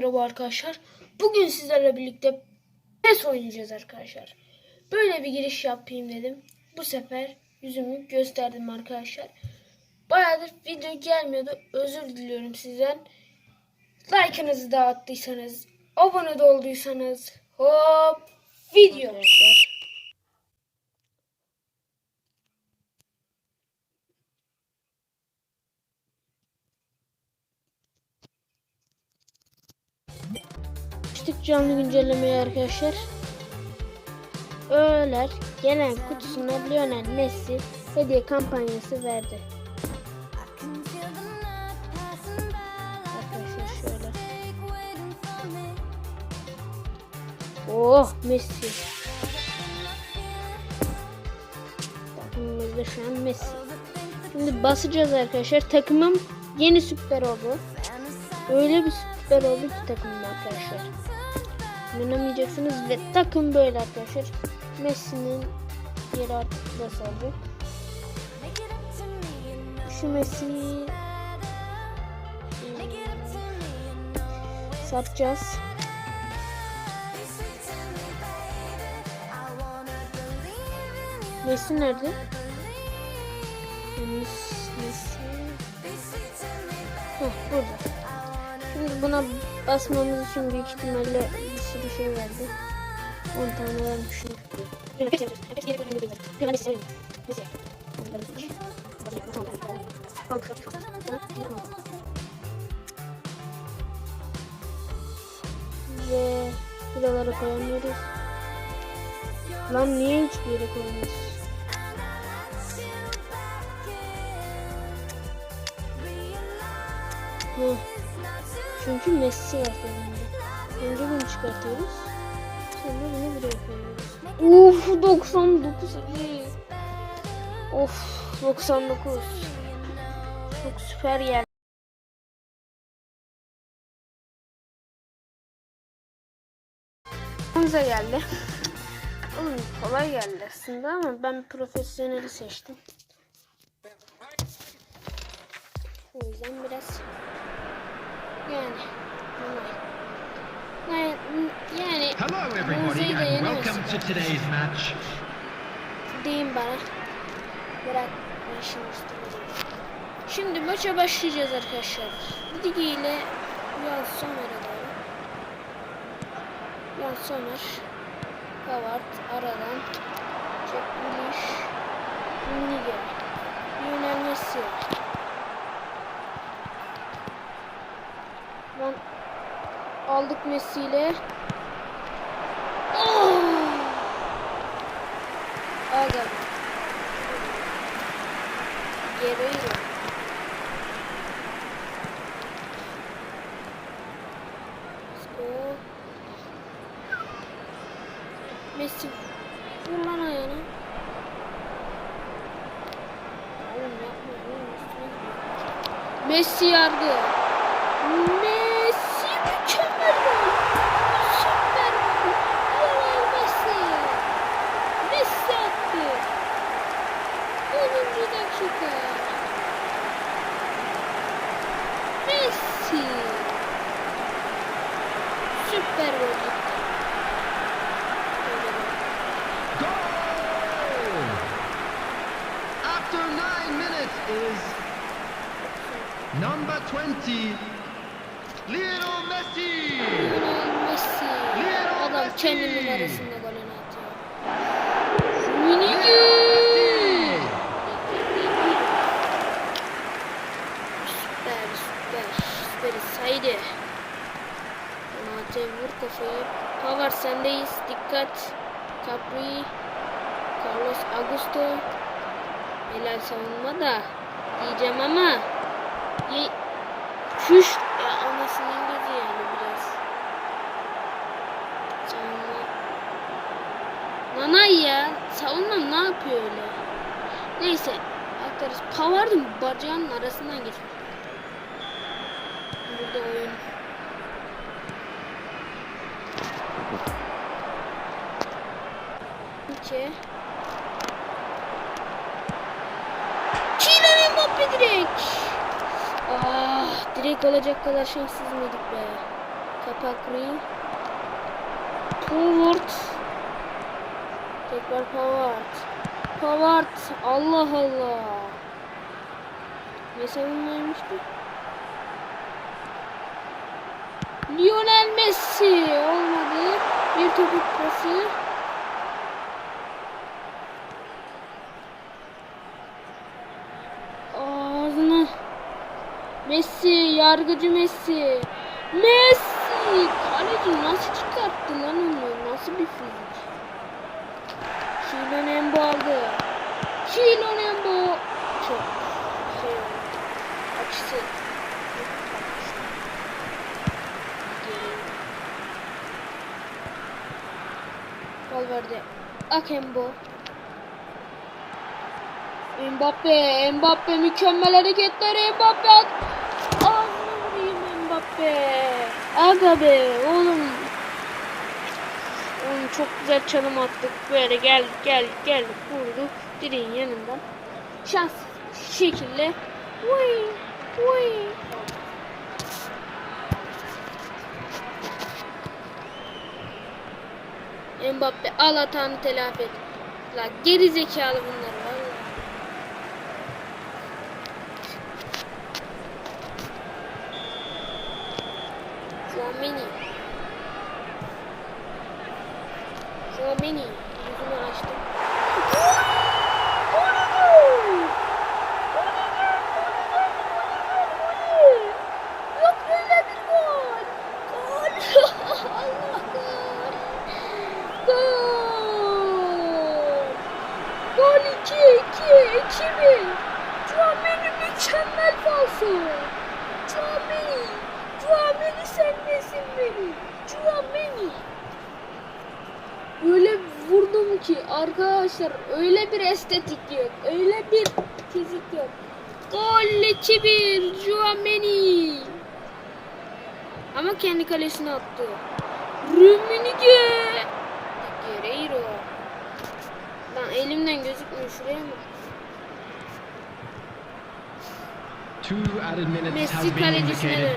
Merhaba arkadaşlar. Bugün sizlerle birlikte PES oynayacağız arkadaşlar. Böyle bir giriş yapayım dedim. Bu sefer yüzümü gösterdim arkadaşlar. Bayağıdır video gelmiyordu. Özür diliyorum sizden. Like'ınızı da attıysanız, abone olduysanız hop video. Açtık canlı güncellemeyi arkadaşlar. Öğler gelen kutusuna Lionel Messi hediye kampanyası verdi. Arkadaşlar şöyle. Oh Messi. Takımımızda şu an Messi. Şimdi basacağız arkadaşlar. Takımım yeni süper oldu. Öyle bir süper oldu ki takımım arkadaşlar. İnanamayacaksınız ve takım böyle arkadaşlar. Messi'nin yeri artık burası oldu. Şu Messi'yi satacağız. Messi nerede? Messi. Heh, burada. Şimdi buna basmamız için büyük ihtimalle bir sürü şey verdi. 10 tane vermişim. Ve buralara koyamıyoruz. Lan niye hiçbir yere koyamıyoruz? Hı. Çünkü Messi var tabii. Önce bunu çıkartıyoruz. Sonra bunu buraya koyuyoruz. Uf 99. iyi. Of 99. Çok süper yer. Hamza geldi. Oğlum kolay geldi aslında ama ben profesyoneli seçtim. O yüzden biraz yani kolay. Yani, yani Hello, everybody, and welcome to today's match. Deyin bana. Bırak. Şimdi maça başlayacağız arkadaşlar. Digi ile Yan Somer'e doğru. Yan Somer. Howard aradan. Jack Grealish. Rudiger. Lionel Messi. Lan aldık Messi ile. Oh! Aga. Guerreiro. Let's go. Messi. Vur lan ayağını. Oğlum yapma. oğlum, üstüne gidiyor. Messi yardı. Messi mükemmel gol. Süper gol. Lionel Messi. Messi attı. 10. dakika. Messi. Süper gol! After nine minutes is number 20, Lionel Messi. Lionel Messi. Lionel Adam Messi. kendi numarasında golünü atıyor. Lionel Rudiger. Messi. Süper süper. Süperiz. Haydi. Konate vur kafayı. Pavard sendeyiz. Dikkat. Capri. Carlos Augusto. Helal savunma da. Diyeceğim ama. Ye Şuş. Ya anasının gözü yani biraz. Savunma. Nanay ya. Savunma ne yapıyor öyle? Neyse. Aktarız. Pavard'ın bacağının arasından geçmiş. Mbappe direkt. Ah, direkt olacak kadar şanssız mıydık be? Kapakri. Pavard. Tekrar Pavard. Pavard. Allah Allah. Ne savunmaymıştı? Lionel Messi olmadı. Bir topuk pası. Ağzına. Messi, yargıcı Messi. Messi! Kaleci nasıl çıkarttı lan onu? Nasıl bir fizik? Şilon Embo aldı. Şilon Embo. Çok şey. Açısı. Valverde. Akembo. Mbappe, Mbappe mükemmel hareketler Mbappe. at- Mbappe. Aga be oğlum. Oğlum çok güzel çalım attık. Böyle gel gel gel vurduk direğin yanından. Şans şekilde. Uy, uy. Mbappe al hatanı telafi et. La geri zekalı bunlar valla. Tchouameni. Tchouameni. Yüzümü açtım. Yok böyle bir gol. Gol. Allah gol. Gol. Gol 2 2 2 mi? Tchouameni falso. Tchouameni. Tchouameni sen nesin benim? Tchouameni. Öyle vurdum ki arkadaşlar öyle bir estetik yok. Öyle bir fizik yok. Gol 2-1 Tchouameni. Ama kendi kalesine attı. Rummenigge. Guerreiro. Lan elimden gözükmüyor şuraya mı? Two added minutes has Messi been kalecisine indicated. döndü.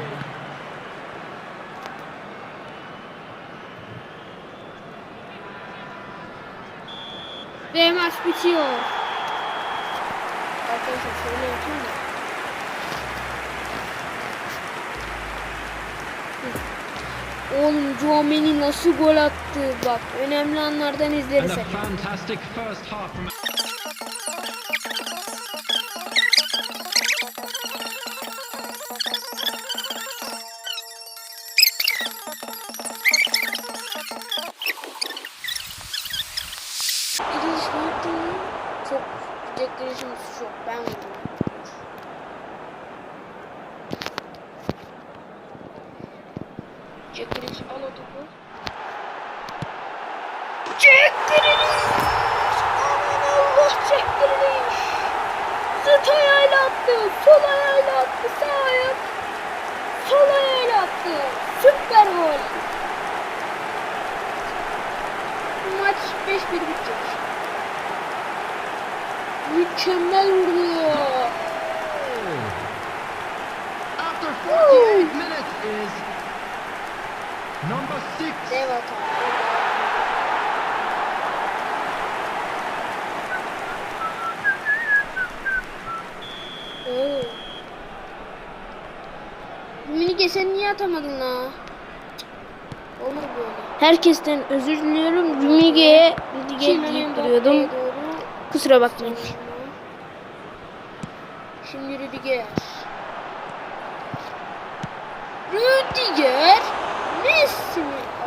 Ve maç bitiyor. Arkadaşlar şöyle yapayım da. Oğlum Tchouameni nasıl gol attı bak önemli anlardan And izleriz Grealish! Aman Allah Grealish! Zıt ayağıyla. Sol ayağıyla attı. Sağ. Sol ayağıyla attı. Süper maç 5-1 bitecek. Mükemmel vurdu. After 48 minutes is number six. Dev hata. Minike sen niye atamadın la? Olur böyle. Herkesten özür diliyorum. Rumige'ye deyip duruyordum. Kusura bakmayın. Şimdi Rüdiger. Rüdiger. Messi mi?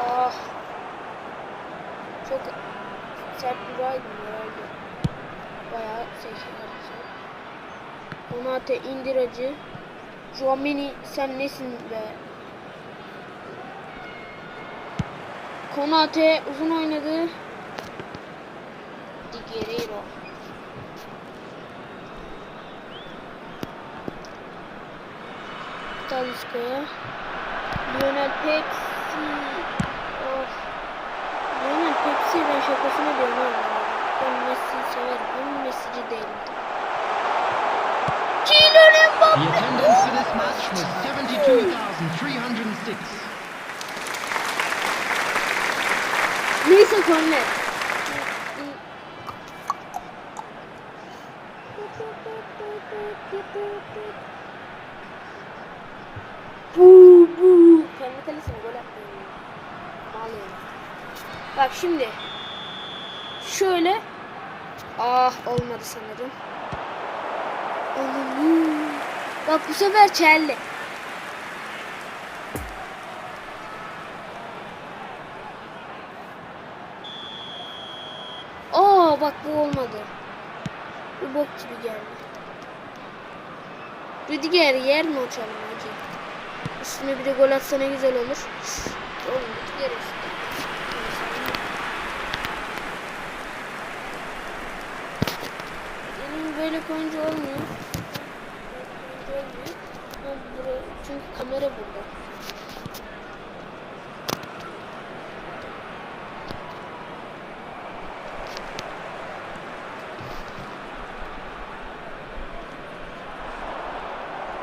Ah. Çok sert bir raydı herhalde. Bayağı seçiyor. Konate indir acı. Joameni sen nesin be? Konate uzun oynadı. Di Guerreiro. Talisca'ya. Lionel Pepsi. Of. Lionel Pepsi ben şakasına diyorum. Ben Messi'yi severim ama Messi'ci değilim. The attendance for this match was 72,306. Neyse korner. Bu bu. Kendi kalesine gol attı. Bak şimdi. Şöyle. Ah olmadı sanırım. Oğlum. Bak bu sefer çeldi. Aa bak bu olmadı. Bu bok gibi geldi. Rüdiger yer mi açalım hacı? Üstüne bir de gol atsa güzel olur. Oğlum Rüdiger olsun. Benim böyle koyunca olmuyor. Böyle koyunca olmuyor. Ama buraya, çünkü kamera burada.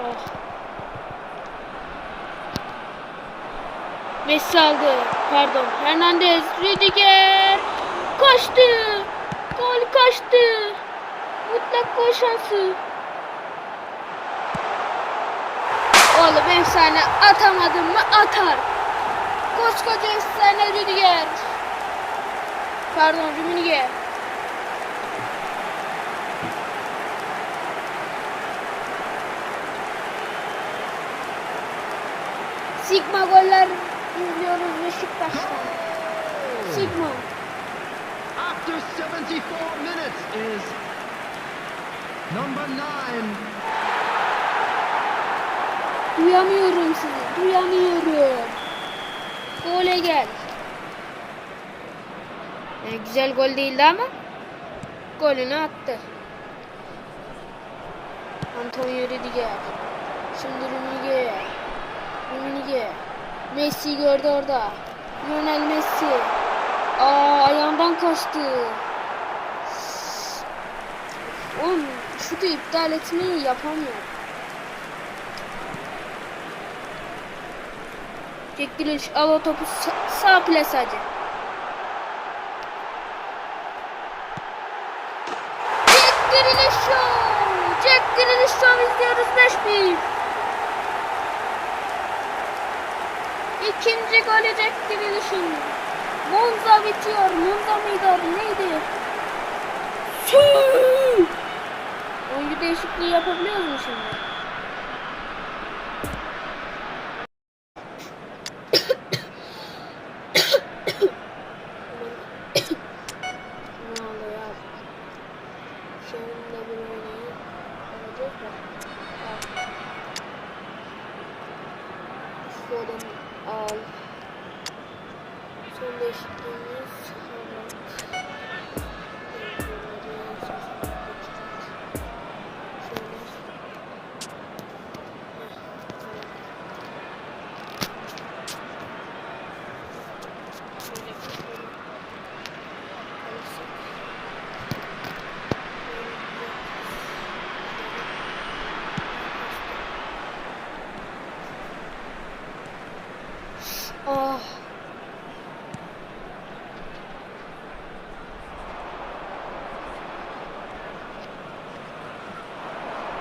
Oh. Messi aldı. Pardon. Hernandez. Rüdiger. Kaçtı. Gol kaçtı. Mutlak gol şansı. Oğlum efsane atamadım mı atar. Koskoca efsane Rüdiger. Pardon Rüdiger. Sigma goller izliyoruz Beşiktaş'tan. Sigma. After 74 minutes is number nine. Duyamıyorum sizi. Duyamıyorum. Gole gel. Yani güzel gol değildi ama golünü attı. Antonio Rüdiger. Şimdi Rüdiger. Rüdiger. Messi gördü orada. Lionel Messi. Aa ayağından kaçtı. Oğlum şutu iptal etmeyi yapamıyor. Jack Grealish al o topu sağ, sağ plas hadi. Jack Grealish show! Jack Grealish show izliyoruz 5-1. İkinci golü Jack Grealish'in. Monza bitiyor. Monza mıydı neydi? Sü! Oyuncu değişikliği yapabiliyoruz mu şimdi? Ne oluyor ya? Şöyle bir oynayayım. Mı? Al. Foden al.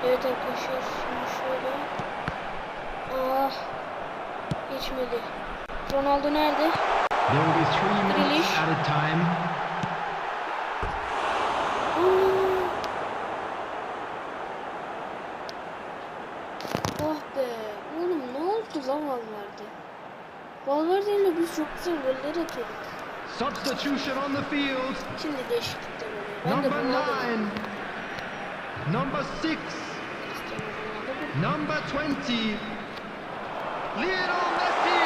Arkadaşlar şimdi şöyle. Ah. Geçmedi. Ronaldo nerede? Grealish. Ah be. Oğlum ne oldu lan Valverde? Valverde ile biz çok güzel goller atıyorduk. Substitution on the field. Şimdi değişiklikler oluyor. Ben de Number Ronaldo'yum. nine. Number six. Number 20. Lionel Messi.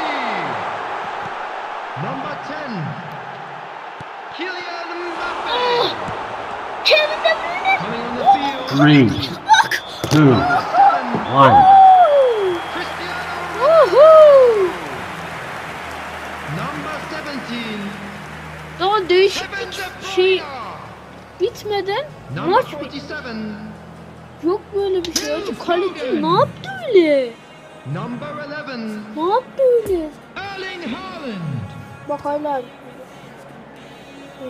Number 10. Kylian Mbappe. Kevin De Bruyne. Coming on the field. Three, two, one. Cristiano Woohoo! Number 17. Daha Kevin değişiklik De şey bitmeden Number maç bit. 47. Yok böyle bir şey. Hacı kaleci ne yaptı öyle? Number 11. Ne yaptı öyle? Erling Haaland. Bak hala.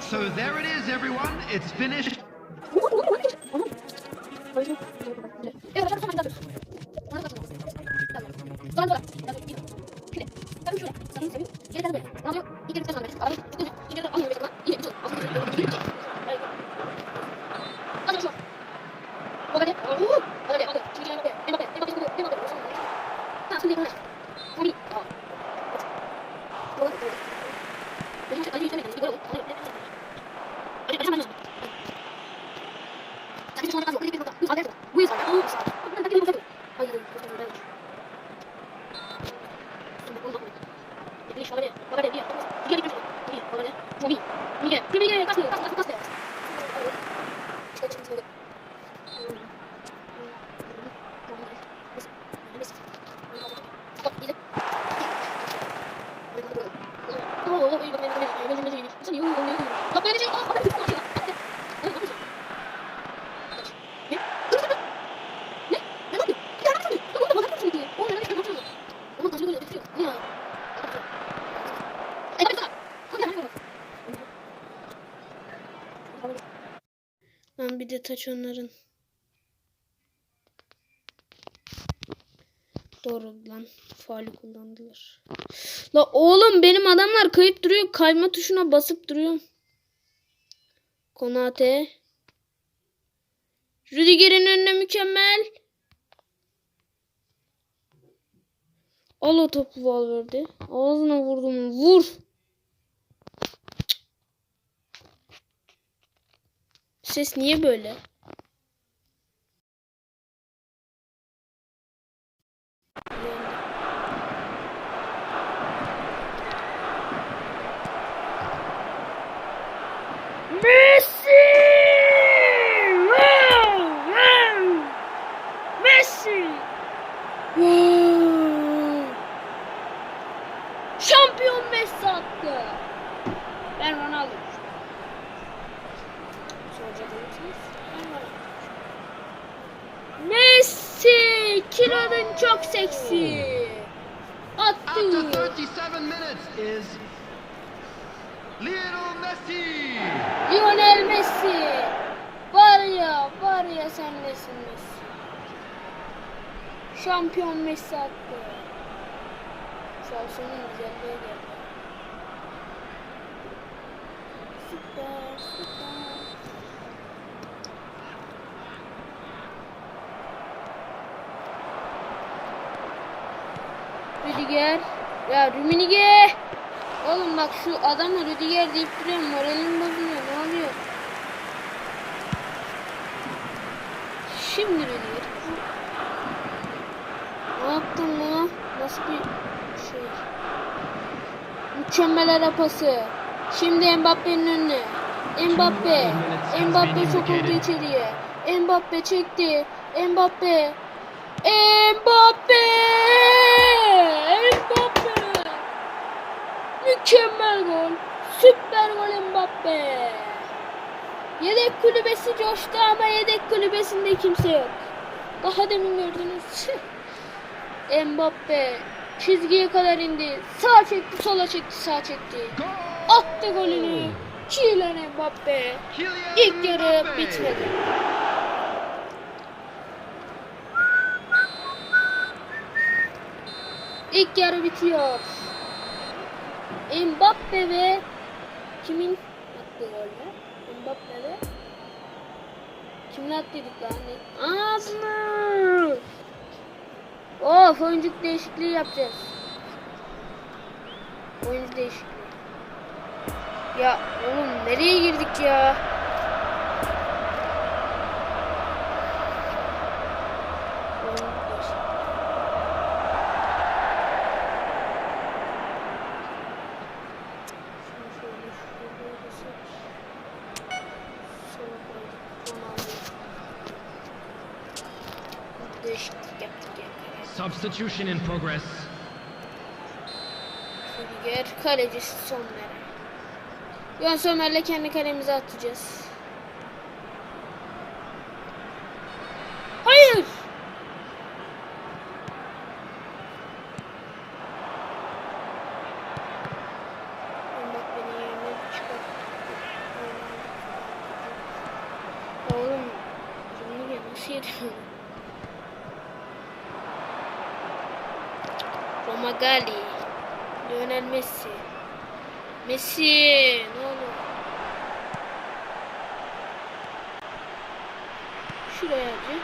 So there it is, everyone. It's finished. taç onların. Doğru lan. Faali kullandılar. La oğlum benim adamlar kayıp duruyor. Kayma tuşuna basıp duruyor. Konate. Rüdiger'in önüne mükemmel. Al o topu Valverde. Ağzına vurdum. Vur. Ses niye böyle? Messi! Wow! Wow! Messi! Wow! Şampiyon Messi attı. Ben Ronaldo. Soracak olursanız ben Ronaldo. Messi! Kiranın çok seksi. Attı. 37 minutes is Lionel Messi. Var ya, var ya sen nesin Messi. Şampiyon Messi attı. Şu an sonun güzelliğe geldi. Süper, süper. Rüdiger. Ya Rüminige. Oğlum bak şu adamla Rüdiger deyip duruyorum. Moralim bozuluyor. Ne oluyor? Şimdi Rüdiger. Ne yaptın lan? Nasıl bir şey? Mükemmel ara pası. Şimdi Mbappe'nin önüne. Mbappe. Mbappe sokuldu içeriye. Mbappe çekti. Mbappe. Mbappe. Mbappe. Mükemmel gol. Süper gol Mbappe. Yedek kulübesi coştu ama yedek kulübesinde kimse yok. Daha demin gördünüz. Mbappe çizgiye kadar indi. Sağ çekti, sola çekti, sağ çekti. Attı golünü. Kylian Mbappe. İlk yarı bitmedi. İlk yarı bitiyor. Mbappe ve kimin attığı goller? Mbappe ve kimin attıydık lan? Ağzına! Of oyuncu değişikliği yapacağız. Oyuncu değişikliği. Ya oğlum nereye girdik ya? Substitution in progress. Figer kaleci Sommer'e. Yön Sommer'le kendi kalemize atacağız. Hayır! Oğlum, bunu nasıl yedin? Romagali. Lionel Messi. Messi. Ne olur. Şuraya acı.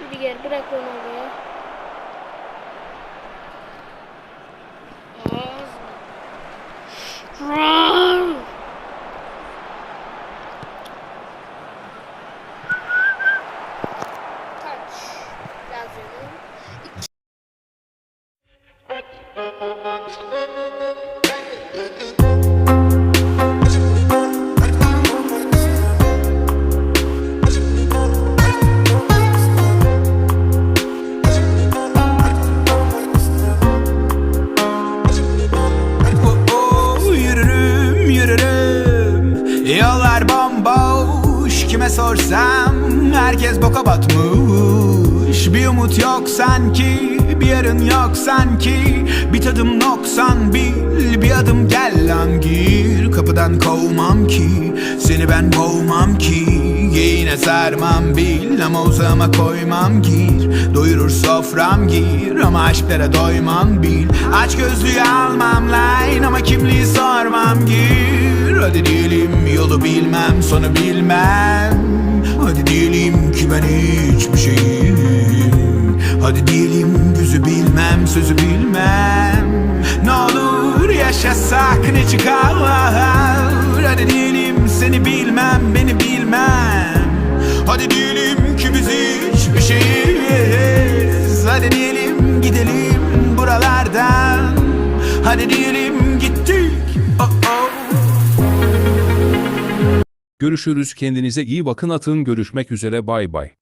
Rüdiger bırak Ronaldo'ya. Ağzına. Yollar bomboş Kime sorsam herkes boka batmış. Bir umut yok sanki Bir yarın yok sanki. Bir tadım noksan bil Bir adım gel lan gir. Kapıdan kovmam ki Seni ben boğmam ki. Yeğine sarmam bil Ama uzağıma koymam gir. Doyurur sofram gir Ama aşklara doymam bil. Aç gözlüğü almam line Ama kimliği sormam gir. Hadi diyelim yolu bilmem Sonu bilmem. Hadi diyelim ki ben hiçbir şeyim Hadi diyelim yüzü bilmem Sözü bilmem. Ne olur yaşasak ne çıkar Hadi diyelim seni bilmem Beni bilmem. Hadi diyelim ki biz hiçbir şeyiz. Hadi diyelim gidelim buralardan. Hadi diyelim gittik oh oh. Görüşürüz kendinize iyi bakın atın. Görüşmek üzere bay bay.